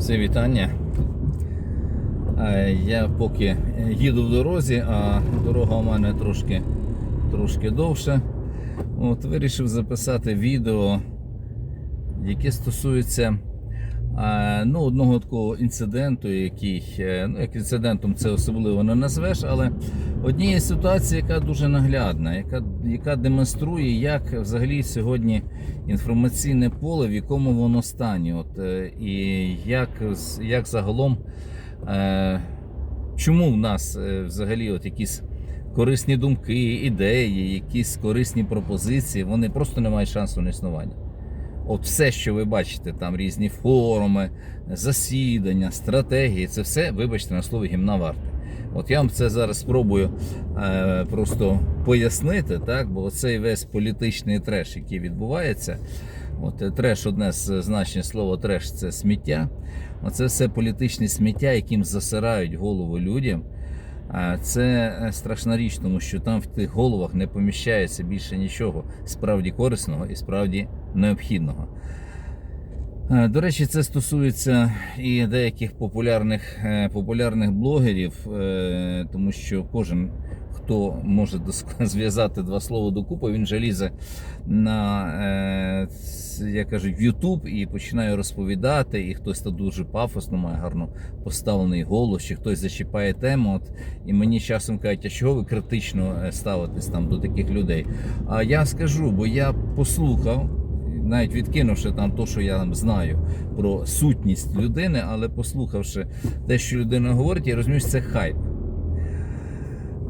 Все вітання. Е, Я поки їду в дорозі, а дорога у мене трошки, трошки довше. От, вирішив записати відео, яке стосується е, ну, одного такого інциденту, який, е, ну, як інцидентом це особливо не назвеш, але однієї ситуації, яка дуже наглядна, яка, яка демонструє, як взагалі сьогодні інформаційне поле, в якому воно стані. От, е, і як, як загалом, е, чому в нас е, взагалі от якісь корисні думки, ідеї, якісь корисні пропозиції, вони просто не мають шансу на існування. От все, що ви бачите, там різні форуми, засідання, стратегії, це все, вибачте, на слові гімна варте. От я вам це зараз спробую е, просто пояснити, так? бо цей весь політичний треш, який відбувається, от е, треш, одне з значень слова треш це сміття. Оце все політичне сміття, яким засирають голову людям. Це е, страшна річ, тому що там в тих головах не поміщається більше нічого справді корисного і справді необхідного. Е, До речі, це стосується і деяких популярних, е, популярних блогерів, тому що кожен, хто може зв'язати два слова докупи, він же лізе на е, ц- як YouTube і починає розповідати, і хтось то дуже пафосно має гарно поставлений голос, чи хтось зачіпає тему. От, і мені часом кажуть, а чого ви критично е, ставитесь там до таких людей? А я скажу, бо я послухав навіть відкинувши там то, що я там знаю про сутність людини, але послухавши те, що людина говорить, я розумію, що це хайп.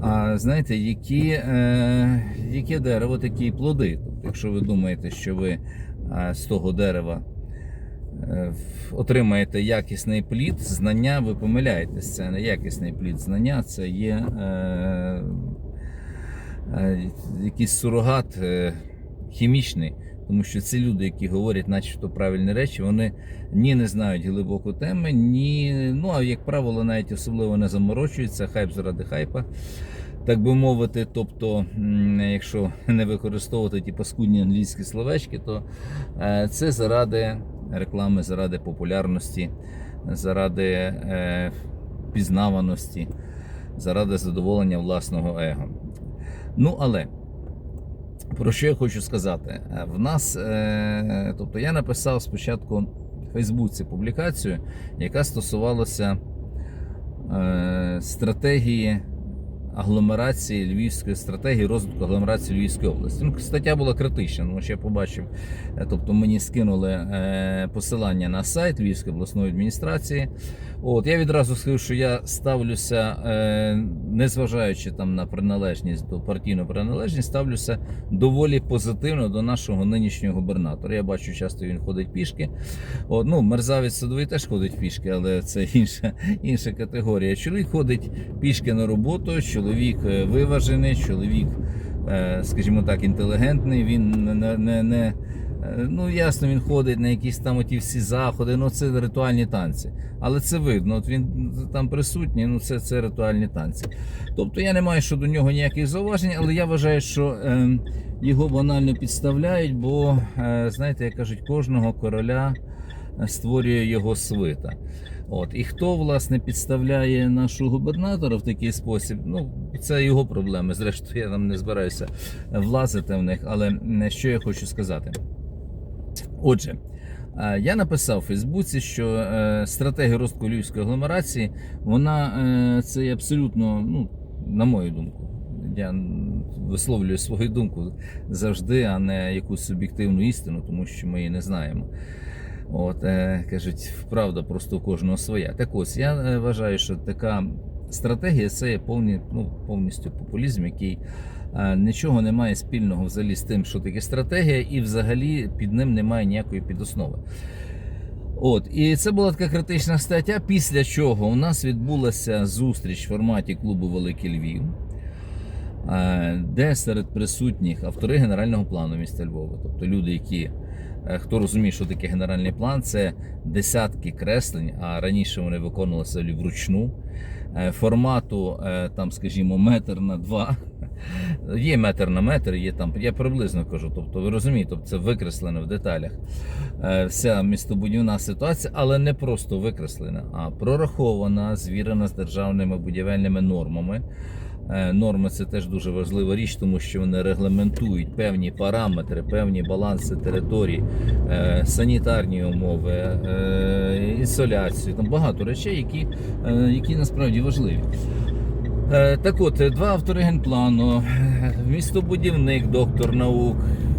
А знаєте, які, е, яке дерево, такі плоди. Тобто, якщо ви думаєте, що ви е, з того дерева е, отримаєте якісний плід, знання, ви помиляєтесь. Це не якісний плід знання, це є е, е, якийсь сурогат хімічний. Тому що ці люди, які говорять, начебто правильні речі, вони ні не знають глибоко теми, ні, ну а як правило, навіть особливо не заморочуються, хайп заради хайпа, так би мовити. Тобто, якщо не використовувати ті паскудні англійські словечки, то е, це заради реклами, заради популярності, заради е, пізнаваності, заради задоволення власного его. Ну але. Про що я хочу сказати? Е, В нас, е, тобто я написав спочатку в Фейсбуці публікацію, яка стосувалася е, стратегії агломерації Львівської стратегії розвитку агломерації Львівської області. Ну, стаття була критична, тому що я побачив, е, тобто мені скинули е, посилання на сайт Львівської обласної адміністрації. От я відразу скажу, що я ставлюся, е, незважаючи там на приналежність до партійну приналежність, ставлюся доволі позитивно до нашого нинішнього губернатора. Я бачу, часто він ходить пішки. От, ну, мерзавець садовий теж ходить пішки, але це інша, інша категорія. Чоловік ходить пішки на роботу, чоловік е, виважений, чоловік, е, скажімо так, інтелігентний. Він не, не, не е, ну ясно, він ходить на якісь там оті всі заходи. Ну це ритуальні танці. Але це видно. От він там присутній. Ну це, це ритуальні танці. Тобто я не маю щодо нього ніяких зауважень, але я вважаю, що е, його банально підставляють, бо е, знаєте, як кажуть, кожного короля створює його свита. От і хто власне підставляє нашого губернатора в такий спосіб? Ну це його проблеми. Зрештою, я там не збираюся влазити в них. Але що я хочу сказати? Отже, е, я написав у Фейсбуці, що е, стратегія розвитку львівської агломерації, вона е, це абсолютно, ну, на мою думку. Я висловлюю свою думку завжди, а не якусь суб'єктивну істину, тому що ми її не знаємо. От, е, кажуть, правда просто у кожного своя. Так ось, я е, вважаю, що така стратегія це є повні, ну, повністю популізм, який е, нічого не має спільного взагалі з тим, що таке стратегія, і взагалі під ним немає ніякої підоснови. От, і це була така критична стаття, після чого у нас відбулася зустріч в форматі клубу Великий Львів, де серед присутніх автори генерального плану міста Львова, тобто люди, які Хто розуміє, що таке генеральний план, це десятки креслень, а раніше вони виконувалися вручну. е, формату, е, там, скажімо, метр на два. Є метр на метр, є там, я приблизно кажу. Тобто, ви розумієте, тобто це викреслено в деталях. Е, Вся містобудівна ситуація, але не просто викреслена, а прорахована, звірена з державними будівельними нормами. Е, Норми це теж дуже важлива річ, тому що вони регламентують певні параметри, певні баланси територій, е, санітарні умови, е, інсоляцію. Там багато речей, які, які насправді важливі. Так от, два автори генплану, містобудівник, доктор наук,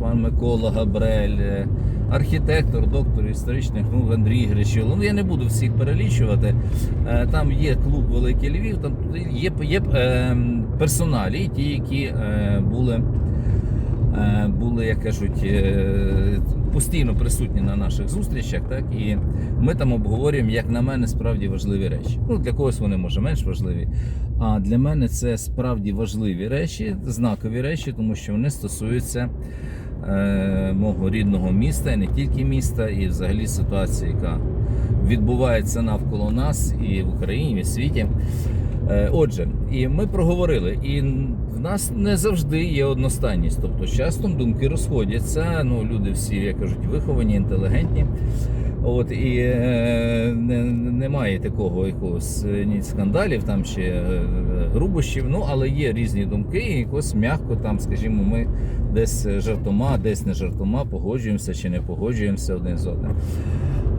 пан Микола Габрель, архітектор, доктор історичних наук Андрій Гречило. Ну я не буду всіх перелічувати. Е, Там є клуб Великий Львів, там є, є е, персоналі, ті, які е, були, були, як кажуть, постійно присутні на наших зустрічах. Так, і ми там обговорюємо, як на мене, справді важливі речі. Ну, для когось вони може менш важливі. А для мене це справді важливі речі, знакові речі, тому що вони стосуються мого рідного міста, і не тільки міста, і взагалі ситуації, яка відбувається навколо нас і в Україні, і в світі. Е, Отже, і ми проговорили, і в нас не завжди є одностайність. Тобто, з часом думки розходяться. Ну, люди всі, як кажуть, виховані, інтелігентні. От і е, немає такого якогось е, ні скандалів там чи е, грубощів. Ну але є різні думки, і якось м'яко там, скажімо, ми десь жартома, десь не жартома, погоджуємося чи не погоджуємося один з одним.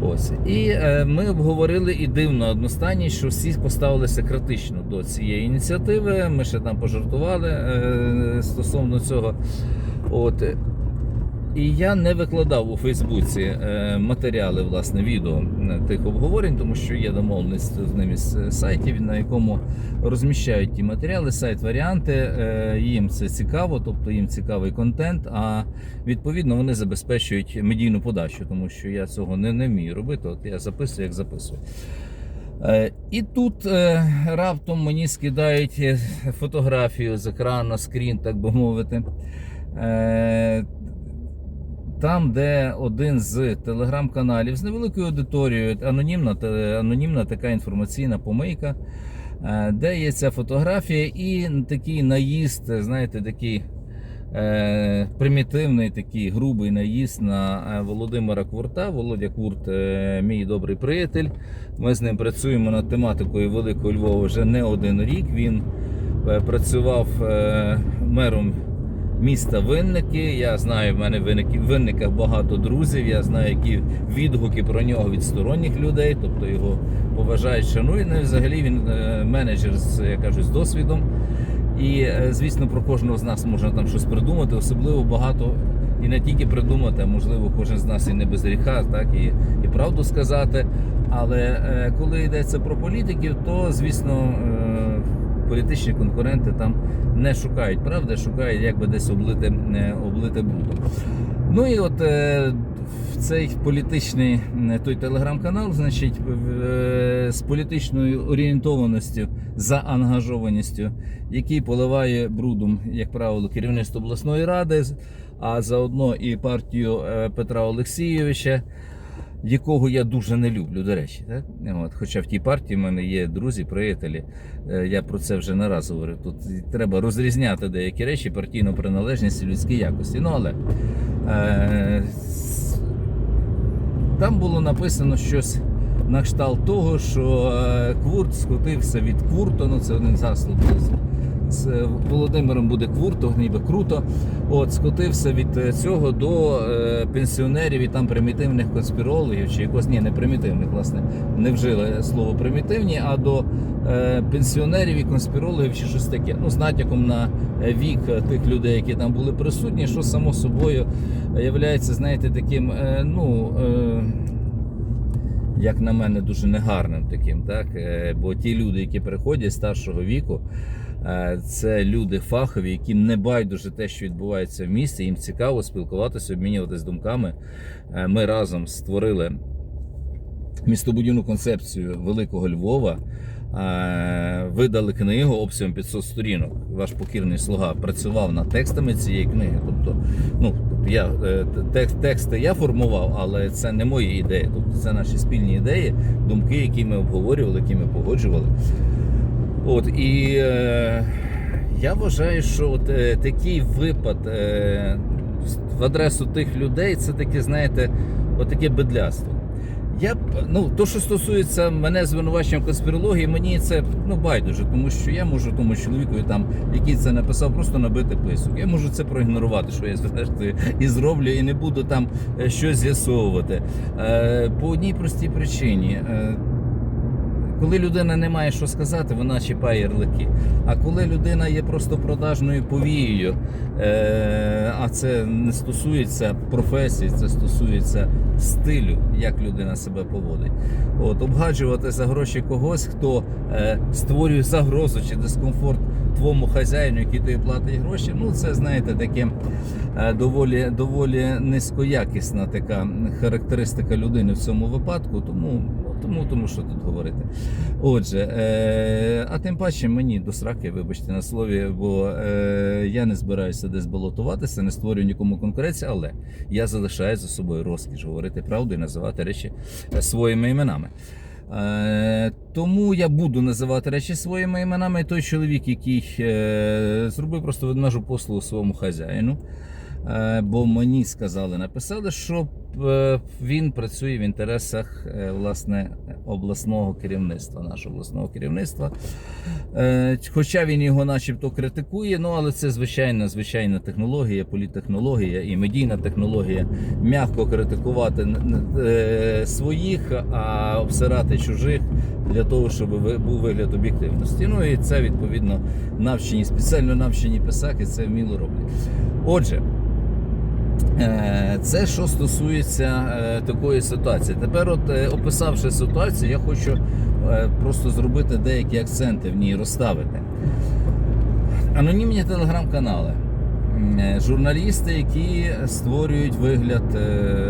Ось і е, ми обговорили і дивно одностайність, що всі поставилися критично до цієї ініціативи. Ми ще там пожартували е, стосовно цього. От і я не викладав у Фейсбуці е, матеріали, власне, відео е, тих обговорень, тому що є домовленість з одним із е, сайтів, на якому розміщають ті матеріали, сайт варіанти. Їм це цікаво, тобто їм цікавий контент. А відповідно вони забезпечують медійну подачу, тому що я цього не, не вмію робити. От я записую, як записую. І тут раптом мені скидають фотографію з екрану, скрін, так би мовити. Там, де один з телеграм-каналів з невеликою аудиторією, анонімна, анонімна така інформаційна помийка, е, де є ця фотографія і такий наїзд, знаєте, такий е, примітивний, такий грубий наїзд на е, Володимира Курта. Володя Курт, е, мій добрий приятель. Ми з ним працюємо над тематикою Великого Львова вже не один рік. Він е, працював е, мером міста Винники. Я знаю, в мене в Винниках багато друзів. Я знаю, які відгуки про нього від сторонніх людей, тобто його поважають, шанують. Ну взагалі він е, менеджер з я кажу, з досвідом. І е, звісно, про кожного з нас можна там щось придумати, особливо багато. І не тільки придумати, а можливо, кожен з нас і не без гріха, так і, і правду сказати. Але е, коли йдеться про політиків, то звісно е, політичні конкуренти там не шукають правди, шукають як би десь облити, е, облити брудом. Ну і от е, в цей політичний е, той телеграм-канал, значить, з політичною орієнтованістю, заангажованістю, який поливає брудом, як правило, керівництво обласної ради, а заодно і партію Петра Олексійовича якого я дуже не люблю, до речі. Так? От, хоча в тій партії в мене є друзі, приятелі. Е, Я про це вже не раз говорив. Тут треба розрізняти деякі речі, партійну приналежність і людські якості. Ну але е, там було написано щось на кшталт того, що е, Квурт скотився від Квурту, ну це один з гасл був з- е, Володимиром буде Квурто, ніби круто. От скотився від е, цього до е, пенсіонерів і там примітивних конспірологів, чи якось ні, не примітивних, власне, не вжили слово примітивні, а до пенсіонерів і конспірологів чи щось таке. Ну, з натяком на вік тих людей, які там були присутні, що само собою являється, знаєте, таким, ну. Як на мене, дуже негарним таким, так? Бо ті люди, які приходять старшого віку, це люди фахові, яким не байдуже те, що відбувається в місті. Їм цікаво спілкуватися, обмінюватися думками. Е, Ми разом створили містобудівну концепцію Великого Львова. Е, Видали книгу обсягом 500 сторінок. Ваш покірний слуга працював над текстами цієї книги. Тобто, ну тобто я е, текст, тексти я формував, але це не мої ідеї. Тобто це наші спільні ідеї, думки, які ми обговорювали, які ми погоджували. От і е, я вважаю, що от, е, такий випад е, в адресу тих людей це таке, знаєте, от таке бедляство. Я ну, то, що стосується мене звинуваченням в конспірології, мені це ну байдуже, тому що я можу тому чоловікові, там, який це написав, просто набити писок. Я можу це проігнорувати, що я зрештою і зроблю, і не буду там е, щось з'ясовувати. Е, по одній простій причині. Коли людина не має що сказати, вона чіпає ярлики. А коли людина є просто продажною повією, е, а це не стосується професії, це стосується стилю, як людина себе поводить. От обгаджувати за гроші когось, хто е, створює загрозу чи дискомфорт твоєму хазяїну, який тобі платить гроші. Ну це знаєте таке е, доволі, доволі низькоякісна така характеристика людини в цьому випадку. Тому, тому, тому що тут говорити. Отже, е, а тим паче мені до сраки, вибачте на слові, бо е, я не збираюся десь балотуватися, не створюю нікому конкуренції, але я залишаю за собою розкіш говорити правду і називати речі е, своїми іменами. Е, тому я буду називати речі своїми іменами. Той чоловік, який е, зробив просто ведмежу послугу своєму хазяїну. Е, бо мені сказали, написали, що він працює в інтересах е, власне обласного керівництва, нашого обласного керівництва. Е, Хоча він його начебто критикує, ну але це звичайна звичайна технологія, політтехнологія і медійна технологія. М'яко критикувати е, своїх, а обсирати чужих для того, щоб був вигляд об'єктивності. Ну і це відповідно навчені, спеціально навчені писаки це вміло роблять. Отже. Е, Це що стосується е, такої ситуації. Тепер, от е, описавши ситуацію, я хочу просто зробити деякі акценти в ній розставити. Анонімні телеграм-канали, журналісти, які створюють вигляд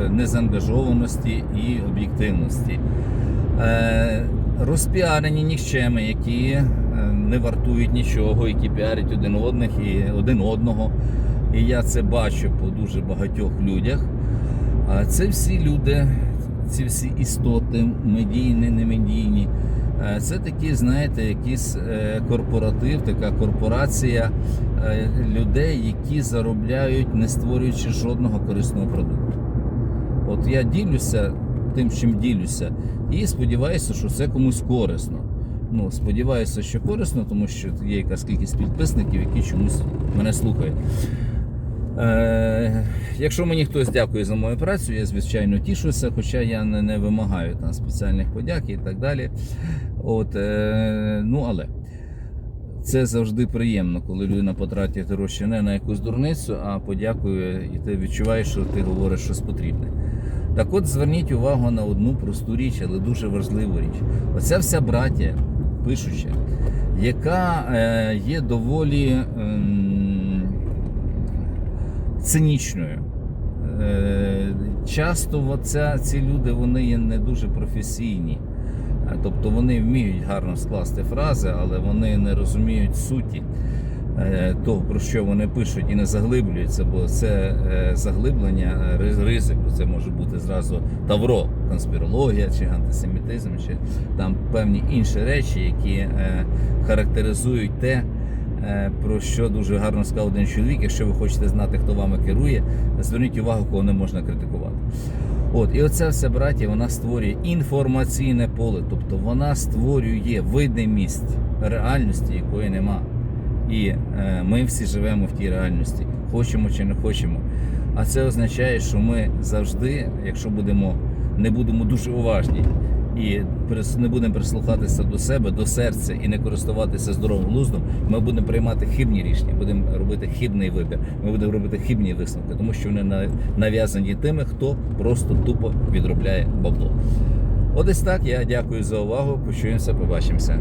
незаангажованості і об'єктивності, розпіарені нікчеми, які не вартують нічого, які піарять один одних і один одного. І я це бачу по дуже багатьох людях. А це всі люди, ці всі істоти, медійні, немедійні. е, Це такі, знаєте, якийсь е, корпоратив, така корпорація е, людей, які заробляють, не створюючи жодного корисного продукту. От я ділюся тим, чим ділюся, і сподіваюся, що це комусь корисно. Ну, сподіваюся, що корисно, тому що є якась кількість підписників, які чомусь мене слухають. Е, якщо мені хтось дякує за мою працю, я звичайно тішуся, хоча я не, не вимагаю там спеціальних подяк і так далі. От, е, ну, але це завжди приємно, коли людина потратить гроші не на якусь дурницю, а подякує, і ти відчуваєш, що ти говориш щось потрібне. Так от зверніть увагу на одну просту річ, але дуже важливу річ. Оця вся браття, пишуча, яка е, є доволі ем, цинічною. Е, часто оця, ці люди вони є не дуже професійні. Е, Тобто вони вміють гарно скласти фрази, але вони не розуміють суті е, того, про що вони пишуть, і не заглиблюються, бо це заглиблення, ризик, це може бути зразу тавро, конспірологія чи антисемітизм, чи там певні інші речі, які характеризують те, про що дуже гарно сказав один чоловік. Якщо ви хочете знати, хто вами керує, зверніть увагу, кого не можна критикувати. От, і оця вся браття, вона створює інформаційне поле, тобто вона створює видимість реальності, якої нема. І е, ми всі живемо в тій реальності, хочемо чи не хочемо. А це означає, що ми завжди, якщо будемо, не будемо дуже уважні і не будемо прислухатися до себе, до серця і не користуватися здоровим глуздом, ми будемо приймати хибні рішення, будемо робити хибний вибір, ми будемо робити хибні висновки, тому що вони на- нав'язані тими, хто просто тупо відробляє бабло. От десь так. Я дякую за увагу. Почуємося, побачимося.